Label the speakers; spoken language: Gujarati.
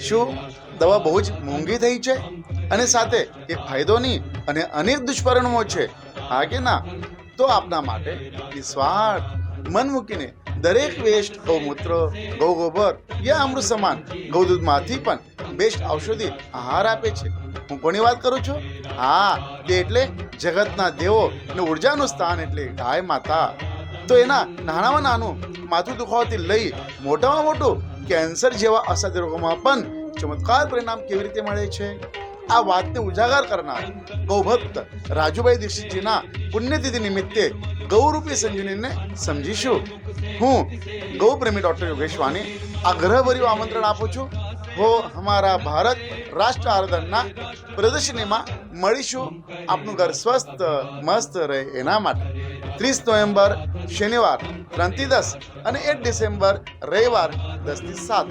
Speaker 1: શું? દવા બહુ જ મોંઘી થઈ છે? અને સાથે એ ફાયદો નહીં, અને અનેક દુષ્પરિણામો છે. હા કે ના? તો આપના માટે નિસ્વાર્થ. મન મૂકીને દરેક વેસ્ટ ગૌમૂત્ર ગૌ ગોબર યા અમૃત સમાન ગૌદૂધમાંથી પણ બેસ્ટ ઔષધિ આહાર આપે છે. હું કોની વાત કરું છું? હા, તે એટલે જગતના દેવો અને ઉર્જાનું સ્થાન એટલે ગાય માતા. તો એના નાનામાં નાનું માથું દુખાવાથી લઈ મોટામાં મોટું કેન્સર જેવા અસાધ્ય રોગોમાં પણ ચમત્કાર પરિણામ કેવી રીતે મળે છે? આ વાતને ઉજાગર કરનાર ગૌભક્ત રાજુભાઈ દીક્ષિતજીના પુણ્યતિથિ નિમિત્તે ગૌરૂપી સંજીવનીને સમજીશું. હું ગૌપ્રેમી ડૉક્ટર યોગેશ વાણી આગ્રહભર્યું આમંત્રણ આપું છું. હો અમારા ભારત રાષ્ટ્ર આરાધનના પ્રદર્શનીમાં મળીશું. આપનું ઘર સ્વસ્થ, મસ્ત રહે એના માટે. ત્રીસ નવેમ્બર શનિવાર ત્રણથી દસ અને એક ડિસેમ્બર રવિવાર દસથી સાત.